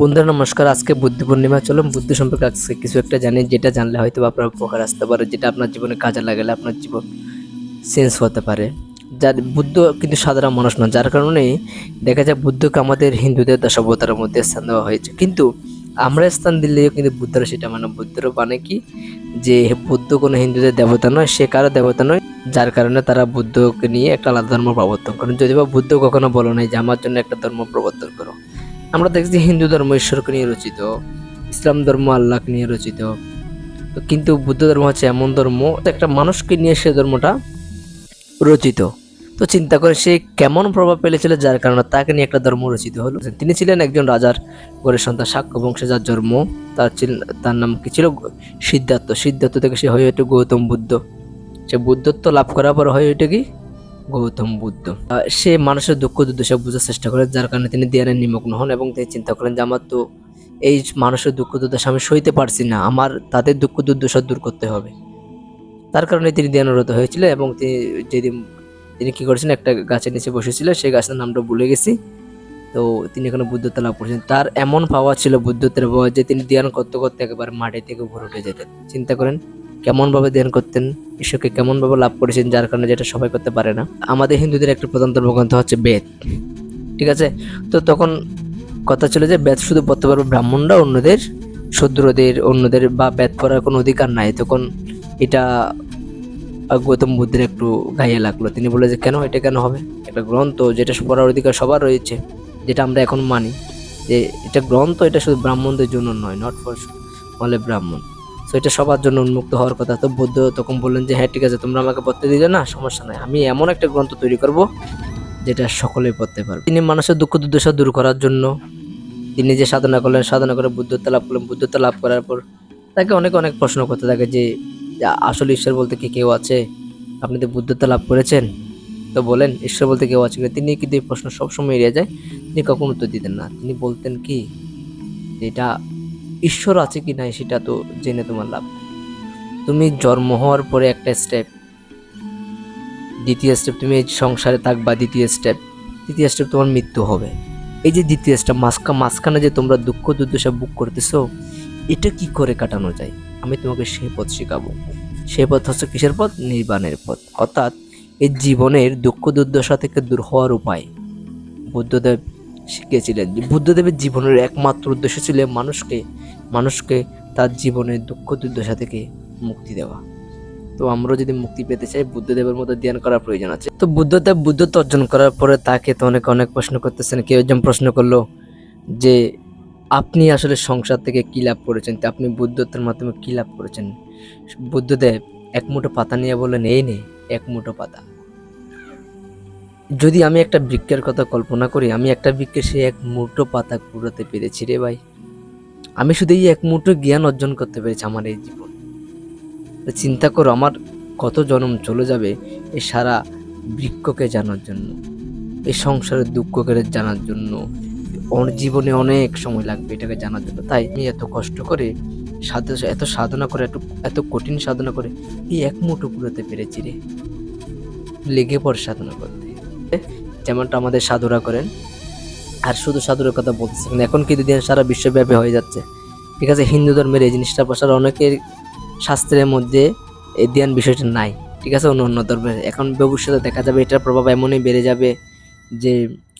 বন্ধুরা, নমস্কার। আজকে বুদ্ধ পূর্ণিমা, চলুন বুদ্ধ সম্পর্কে আজকে কিছু একটা জানি, যেটা জানলে হয়তো আপনার উপকার আসতে পারে, যেটা আপনার জীবনে কাজে লাগালে আপনার জীবন চেঞ্জ হতে পারে। যার বুদ্ধ কিন্তু সাধারণ মানুষ নয়, যার কারণে দেখা যায় বুদ্ধকে আমাদের হিন্দুদের দশাবতারের মধ্যে স্থান দেওয়া হয়েছে। কিন্তু আমরা স্থান দিলেও কিন্তু বুদ্ধরা সেটা মানে বুদ্ধর মানে কি? যে বুদ্ধ কোনো হিন্দুদের দেবতা নয়, সে কারও দেবতা নয়, যার কারণে তারা বুদ্ধকে নিয়ে একটা আলাদা ধর্ম প্রবর্তন করেন যদি বা বুদ্ধ কখনো বলো নাই যে, আমার জন্য একটা ধর্ম প্রবর্তন করো। আমরা দেখছি হিন্দু ধর্ম ঈশ্বরকে নিয়ে রচিত, ইসলাম ধর্ম আল্লাহকে নিয়ে রচিত। কিন্তু বুদ্ধ ধর্ম হচ্ছে এমন ধর্ম একটা মানুষকে নিয়ে সে ধর্মটা রচিত। তো চিন্তা করে সে কেমন প্রভাব ফেলেছিল, যার কারণে তাকে নিয়ে একটা ধর্ম রচিত হলো। তিনি ছিলেন একজন রাজার ঘরের সন্তান শাক্য বংশে যার জন্ম তার তার নাম কি ছিল? সিদ্ধার্থ। সিদ্ধার্থ থেকে সে হয়ে ওঠে গৌতম বুদ্ধ। সে বুদ্ধত্ব লাভ করার পর হয়ে ওঠে কি? গৌতম বুদ্ধ। সে মানুষের দুঃখ দুর্দশা বোঝার চেষ্টা করেন যার কারণে তিনি ধ্যানে নিমগ্ন হন এবং তিনি চিন্তা করেন যে আমার তো এই মানুষের দুঃখ দুর্দশা আমি সইতে পারছি না, আমার তাদের দুঃখ দুর্দশা দূর করতে হবে। তার কারণে তিনি ধ্যানরত হয়েছিল এবং তিনি যেদিন তিনি কী করেছেন, একটা গাছের নিচে বসেছিল, সেই গাছের নামটা ভুলে গেছি। তো তিনি এখানে বুদ্ধত্ব লাভ করেছেন তার এমন পাওয়া ছিল বুদ্ধত্বের পাওয়া যে তিনি ধ্যান করতে করতে একেবারে মাটি থেকে উপরে উঠে যেতেন। চিন্তা করেন কেমনভাবে ধ্যান করতেন, ঈশ্বরকে কেমনভাবে লাভ করেছেন, যার কারণে যেটা সবাই করতে পারে না। আমাদের হিন্দুদের একটা প্রধান ধর্মগ্রন্থ হচ্ছে বেদ। ঠিক আছে? তো তখন কথা ছিল যে বেদ শুধু পড়তে পারবে ব্রাহ্মণরা অন্যদের, শূদ্রদের, অন্যদের বা বেদ পড়ার কোনো অধিকার নাই। তখন এটা গৌতম বুদ্ধের একটু গায়ে লাগল। তিনি বলে যে, কেন? এটা কেন হবে? একটা গ্রন্থ, যেটা পড়ার অধিকার সবার রয়েছে, যেটা আমরা এখন মানি। যে এটা গ্রন্থ, এটা শুধু ব্রাহ্মণদের জন্য নয় not for only Brahmin. So এটা সবার জন্য উন্মুক্ত হওয়ার কথা। তো বুদ্ধ তখন বললেন যে হ্যাঁ ঠিক আছে, তোমরা আমাকে পড়তে দিলে না, সমস্যা নাই। আমি এমন একটা গ্রন্থ তৈরি করব যেটা সকলেই পড়তে পারবে। তিনি মানুষের দুঃখ দুর্দশা দূর করার জন্য তিনি যে সাধনা করলেন, সাধনা করে বুদ্ধত্ব লাভ করলেন। বুদ্ধত্ব লাভ করার পর তাকে অনেক অনেক প্রশ্ন করতে থাকে যে আসলে ঈশ্বর বলতে কি কেউ আছে? আপনি তো বুদ্ধত্ব লাভ করেছেন। তো বলেন, ঈশ্বর বলতে কেউ আছে? তিনি কিন্তু এই প্রশ্ন সবসময় এড়িয়ে যায়। তিনি কখনো উত্তর দিতেন না। তিনি বলতেন কি? এটা ঈশ্বর আছে কি নাই সেটা তো জেনে তোমার লাভ তুমি জন্ম হওয়ার পরে একটা স্টেপ দ্বিতীয় স্টেপ তুমি এই সংসারে থাকবা, দ্বিতীয় স্টেপ তৃতীয় স্টেপ তোমার মৃত্যু হবে। এই যে দ্বিতীয় স্টেপ মাঝখা মাঝখানে যে তোমরা দুঃখ, দুর্দশা বুক করতেছো, এটা কি করে কাটানো যায়? আমি তোমাকে সেই পথ শেখাবো। সেই পথ হচ্ছে কিসের পথ? নির্বাণের পথ। অর্থাৎ এই জীবনের দুঃখ, দুর্দশা থেকে দূর হওয়ার উপায়। বুদ্ধদেব শিখিয়েছিলেন বুদ্ধদেবের জীবনের একমাত্র উদ্দেশ্য ছিল মানুষকে মানুষকে তার জীবনের দুঃখ দুর্দশা থেকে মুক্তি দেওয়া। তো আমরা যদি মুক্তি পেতে চাই, বুদ্ধদেবের মতো ধ্যান করার প্রয়োজন আছে। তো বুদ্ধদেব বুদ্ধত্ব অর্জন করার পরে তাকে তো অনেক অনেক প্রশ্ন করতেছেন, কেউ একজন প্রশ্ন করল যে, আপনি আসলে সংসার থেকে কী লাভ করেছেন? তো আপনি বুদ্ধত্বের মাধ্যমে কী লাভ করেছেন? বুদ্ধদেব এক মুঠো পাতা নিয়ে বললেন, এই নে, এক মুঠো পাতা। যদি আমি একটা বৃক্ষের কথা কল্পনা করি, আমি একটা বৃক্ষের সে এক মুঠো পাতা কুড়াতে পেরেছি রে ভাই। আমি শুধু এই এক মুঠো জ্ঞান অর্জন করতে পেরেছি আমার এই জীবন। চিন্তা করো, আমার কত জন্ম চলে যাবে এই সারা বৃক্ষকে জানার জন্য এই সংসারের দুঃখকে জানার জন্য জীবনে অনেক সময় লাগবে এটাকে জানার জন্য। তাই আমি এত কষ্ট করে সাধ- এত সাধনা করে, এত এত কঠিন সাধনা করে এই এক মুঠো কুড়াতে পেরেছি রে। লেগে পড় সাধনা করতে যেমনটা আমাদের সাধুরা করেন। আর শুধু সাধুরের কথা বলতেছে এখন কিন্তু দিন সারা বিশ্বব্যাপী হয়ে যাচ্ছে। ঠিক আছে, হিন্দু ধর্মের এই জিনিসটা প্রসার অনেকের শাস্ত্রের মধ্যে এই ধ্যান বিষয়টা নাই। ঠিক আছে, অন্য অন্য ধর্মের। এখন ভবিষ্যতে দেখা যাবে এটার প্রভাব এমনই বেড়ে যাবে যে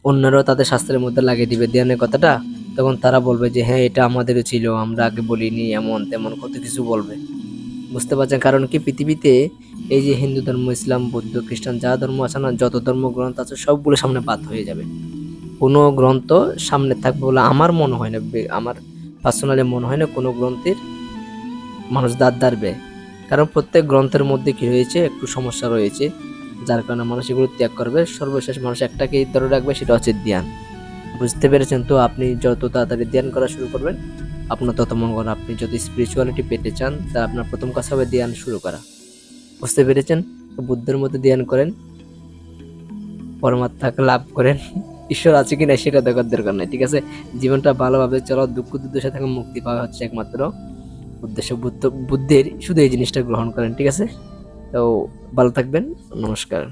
অন্যরাও তাদের শাস্ত্রের মধ্যে লাগিয়ে দিবে ধ্যানের কথাটা। তখন তারা বলবে যে হ্যাঁ এটা আমাদেরও ছিল, আমরা আগে বলিনি, এমন তেমন কত কিছু বলবে। বুঝতে পারছেন? কারণ কি? পৃথিবীতে এই যে হিন্দু ধর্ম, ইসলাম, বৌদ্ধ, খ্রিস্টান, যা ধর্ম আছে না, যত ধর্ম গ্রন্থ আছে, সবগুলো সামনে বাদ হয়ে যাবে। কোনো গ্রন্থ সামনে থাকবে বলে আমার মনে হয় না আমার পার্সোনালি মনে হয় না কোনো গ্রন্থের মানুষ দাঁত দাঁড়বে কারণ প্রত্যেক গ্রন্থের মধ্যে কী রয়েছে, একটু সমস্যা রয়েছে, যার কারণে মানুষ এগুলো ত্যাগ করবে। সর্বশেষ মানুষ একটাকেই ধরে রাখবে, সেটা হচ্ছে ধ্যান। বুঝতে পেরেছেন তো? আপনি যত তাড়াতাড়ি ধ্যান করা শুরু করবেন, আপনার তত মঙ্গল। আপনি যদি স্পিরিচুয়ালিটি পেতে চান তা আপনার প্রথম কাজ হবে ধ্যান শুরু করা। বুঝতে পেরেছেন? বুদ্ধের মতো ধ্যান করেন, পরমাত্মাকে লাভ করেন। ঈশ্বর আছে কিনা সেটা দেখার দরকার নেই, ঠিক আছে? জীবনটা ভালোভাবে চলো দুঃখ দুর্দশা থেকে মুক্তি পাওয়া হচ্ছে একমাত্র উদ্দেশ্য বুদ্ধ বুদ্ধের শুধু এই জিনিসটা গ্রহণ করেন, ঠিক আছে? তো ভালো থাকবেন, নমস্কার।